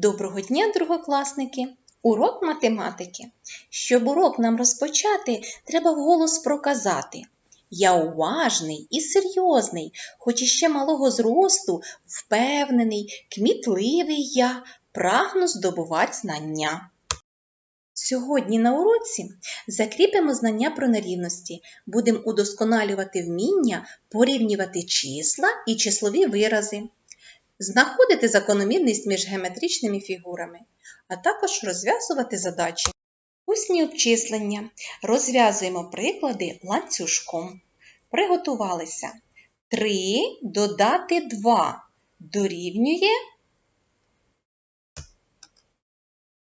Доброго дня, другокласники! Урок математики. Щоб урок нам розпочати, треба вголос проказати. Я уважний і серйозний, хоч іще малого зросту, впевнений, кмітливий я, прагну здобувати знання. Сьогодні на уроці закріпимо знання про нерівності, будемо удосконалювати вміння порівнювати числа і числові вирази знаходити закономірність між геометричними фігурами, а також розв'язувати задачі. Усні обчислення. Розв'язуємо приклади ланцюжком. Приготувалися. 3 додати 2 дорівнює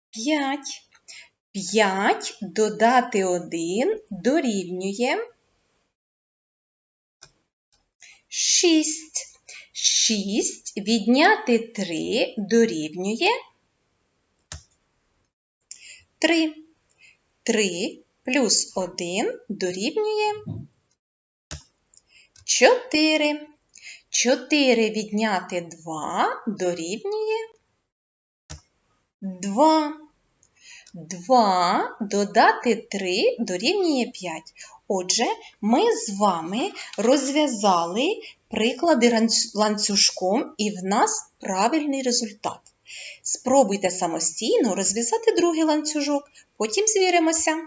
5. 5 додати 1 дорівнює 6. 6 відняти 3 дорівнює 3. 3 плюс 1 дорівнює 4. 4 відняти 2 дорівнює 2. 2 додати 3 дорівнює 5. Отже, ми з вами розв'язали приклади ланцюжком і в нас правильний результат. Спробуйте самостійно розв'язати другий ланцюжок, потім звіримося.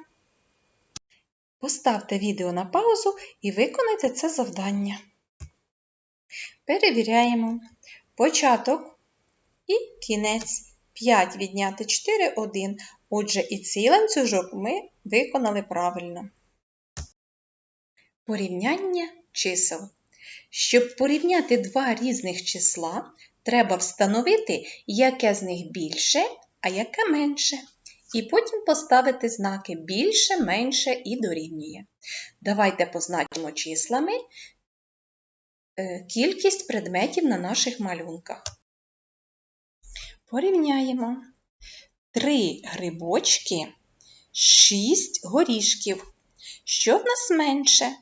Поставте відео на паузу і виконайте це завдання. Перевіряємо. Початок і кінець. 5 відняти 4 – 1. Отже, і цей ланцюжок ми виконали правильно. Порівняння чисел. Щоб порівняти два різних числа, треба встановити, яке з них більше, а яке менше. І потім поставити знаки більше, менше і дорівнює. Давайте позначимо числами е, кількість предметів на наших малюнках. Порівняємо. 3 грибочки, 6 горішків. Що в нас менше?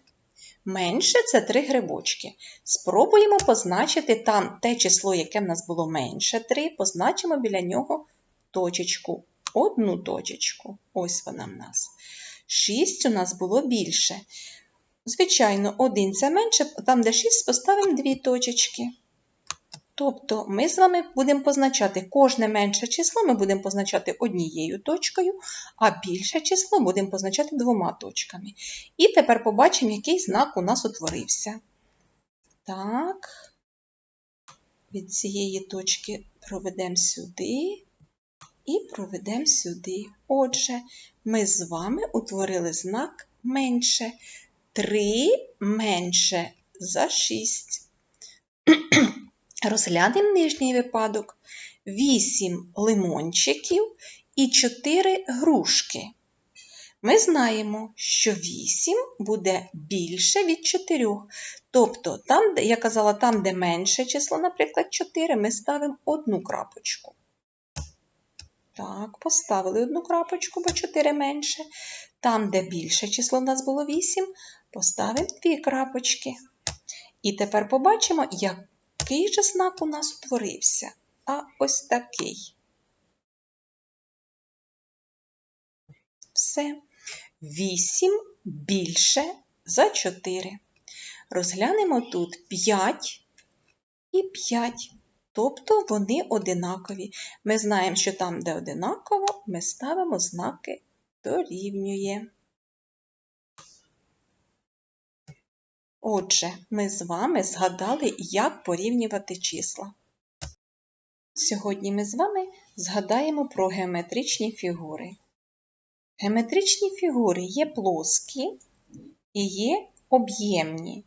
Менше це три грибочки. Спробуємо позначити там те число, яке в нас було менше 3, позначимо біля нього точечку. Одну точечку. Ось вона в нас. 6 у нас було більше. Звичайно, 1 це менше, там де 6 поставимо дві точечки. Тобто ми з вами будемо позначати кожне менше число, ми будемо позначати однією точкою, а більше число будемо позначати двома точками. І тепер побачимо, який знак у нас утворився. Так, від цієї точки проведемо сюди і проведемо сюди. Отже, ми з вами утворили знак менше. 3 менше за 6. Розглянемо нижній випадок. 8 лимончиків і 4 грушки. Ми знаємо, що 8 буде більше від 4. Тобто, там, я казала, там, де менше число, наприклад, 4, ми ставимо одну крапочку. Так, поставили одну крапочку, бо 4 менше. Там, де більше число в нас було 8, поставимо дві крапочки. І тепер побачимо, як який же знак у нас утворився? А ось такий. Все. 8 більше за 4. Розглянемо тут 5 і 5. Тобто вони одинакові. Ми знаємо, що там, де одинаково, ми ставимо знаки дорівнює. Отже, ми з вами згадали, як порівнювати числа. Сьогодні ми з вами згадаємо про геометричні фігури. Геометричні фігури є плоскі і є об'ємні.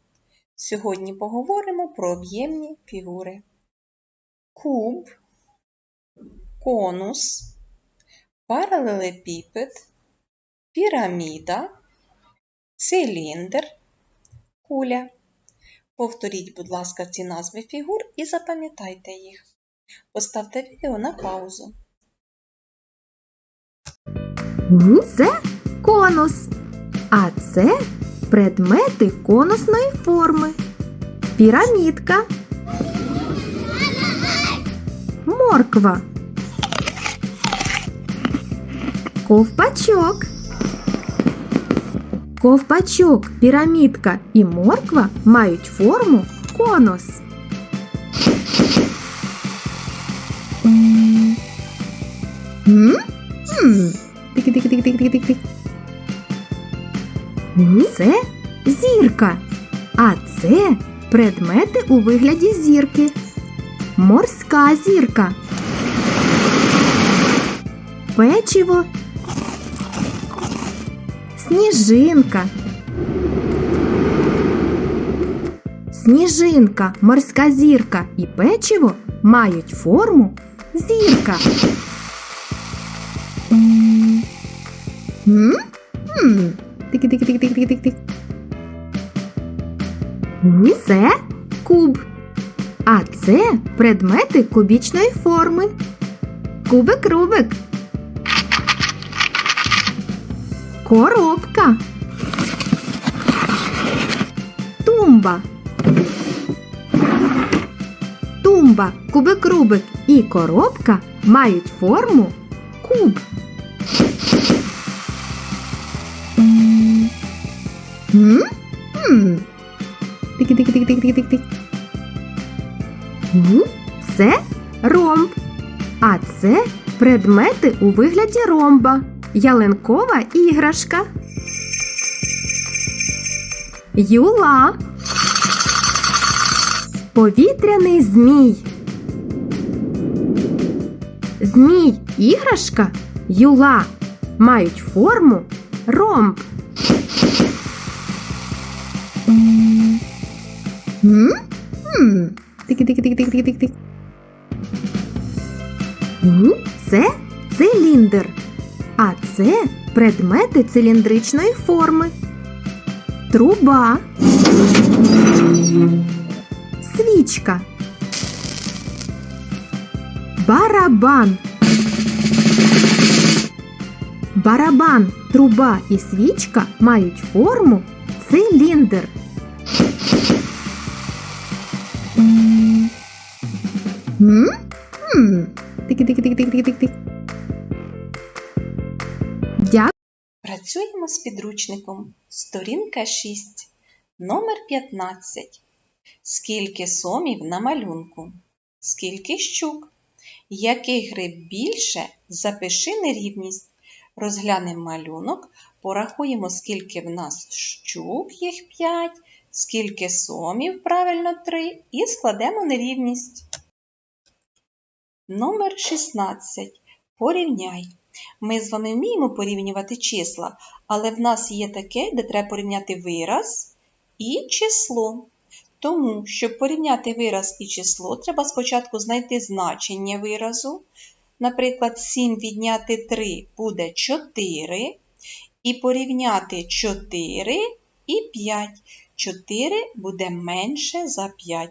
Сьогодні поговоримо про об'ємні фігури. Куб, конус, паралелепіпед, піраміда, циліндр куля. Повторіть, будь ласка, ці назви фігур і запам'ятайте їх. Поставте відео на паузу. Це конус, а це предмети конусної форми. Пірамідка. Морква. Ковпачок. Ковпачок, пірамідка і морква мають форму конус. Це зірка. А це предмети у вигляді зірки. Морська зірка. Печиво. Сніжинка. Сніжинка, морська зірка і печиво мають форму зірка. М. М? М. Тик-тик-тик-тик-тик-тик. Це куб. А це предмети кубічної форми. Кубик-рубик. Коробка. Тумба. Тумба, кубик-рубик і коробка мають форму куб. М. М? М. Тик-тик-тик-тик-тик-тик. М? Це ромб. А це предмети у вигляді ромба. Ялинкова іграшка. Юла. Повітряний змій. Змій іграшка юла мають форму ромб. Тики-тики-тики-тики-тики-тик. Це циліндр. А це предмети циліндричної форми. Труба. Свічка. Барабан. Барабан, труба і свічка мають форму циліндр. М. Працюємо з підручником. Сторінка 6. Номер 15. Скільки сомів на малюнку? Скільки щук? Який гриб більше? Запиши нерівність. Розглянемо малюнок, порахуємо, скільки в нас щук, їх 5, скільки сомів, правильно 3, і складемо нерівність. Номер 16. Порівняй. Ми з вами вміємо порівнювати числа, але в нас є таке, де треба порівняти вираз і число. Тому, щоб порівняти вираз і число, треба спочатку знайти значення виразу. Наприклад, 7 відняти 3 буде 4. І порівняти 4 і 5. 4 буде менше за 5.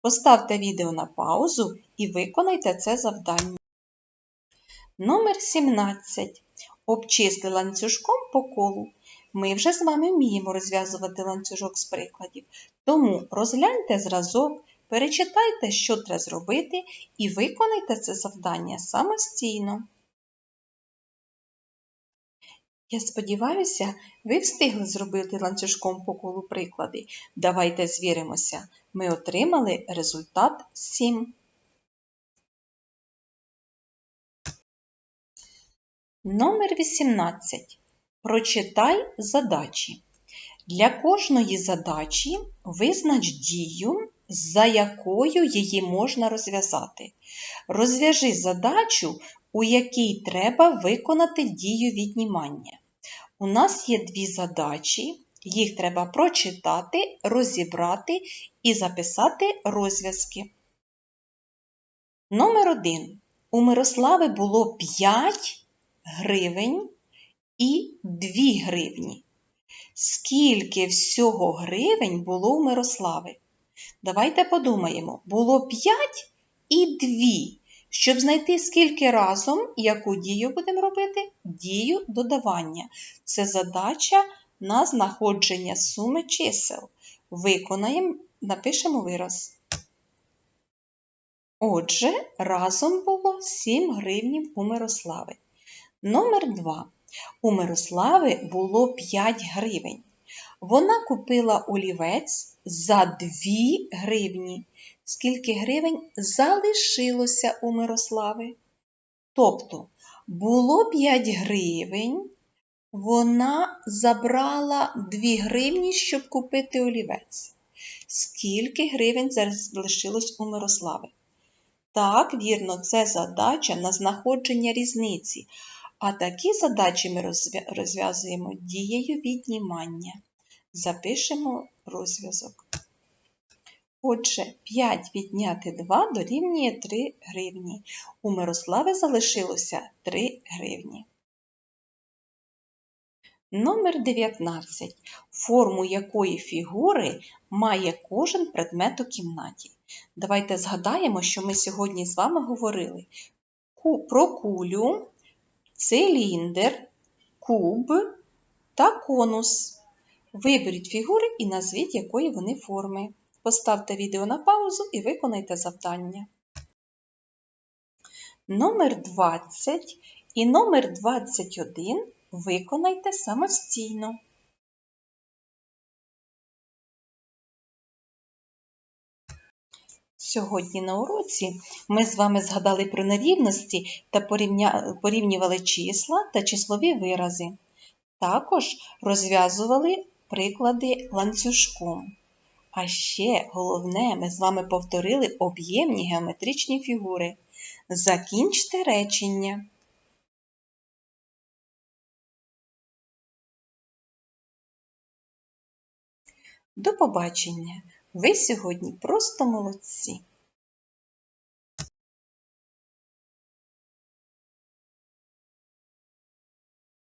Поставте відео на паузу і виконайте це завдання. Номер 17. Обчисли ланцюжком по колу. Ми вже з вами вміємо розв'язувати ланцюжок з прикладів. Тому розгляньте зразок, перечитайте, що треба зробити, і виконайте це завдання самостійно. Я сподіваюся, ви встигли зробити ланцюжком по колу приклади. Давайте звіримося. Ми отримали результат 7. Номер 18. Прочитай задачі. Для кожної задачі визнач дію, за якою її можна розв'язати. Розв'яжи задачу, у якій треба виконати дію віднімання. У нас є дві задачі, їх треба прочитати, розібрати і записати розв'язки. Номер 1. У Мирослави було 5 гривень і 2 гривні. Скільки всього гривень було у Мирослави? Давайте подумаємо, було 5 і 2. Щоб знайти скільки разом, яку дію будемо робити? Дію додавання. Це задача на знаходження суми чисел. Виконаємо, напишемо вираз. Отже, разом було 7 гривнів у Мирослави. Номер 2. У Мирослави було 5 гривень. Вона купила олівець за 2 гривні. Скільки гривень залишилося у Мирослави? Тобто було 5 гривень, вона забрала 2 гривні, щоб купити олівець. Скільки гривень залишилось у Мирослави? Так, вірно, це задача на знаходження різниці. А такі задачі ми розв'язуємо дією віднімання. Запишемо розв'язок. Отже, 5 відняти 2 дорівнює 3 гривні. У Мирослави залишилося 3 гривні. Номер 19. Форму якої фігури має кожен предмет у кімнаті. Давайте згадаємо, що ми сьогодні з вами говорили про кулю, циліндр, куб та конус. Виберіть фігури і назвіть, якої вони форми. Поставте відео на паузу і виконайте завдання. Номер 20 і номер 21 виконайте самостійно. Сьогодні на уроці ми з вами згадали про нерівності та порівнювали числа та числові вирази. Також розв'язували приклади ланцюжком. А ще головне, ми з вами повторили об'ємні геометричні фігури. Закінчте речення. До побачення! Ви сьогодні просто молодці!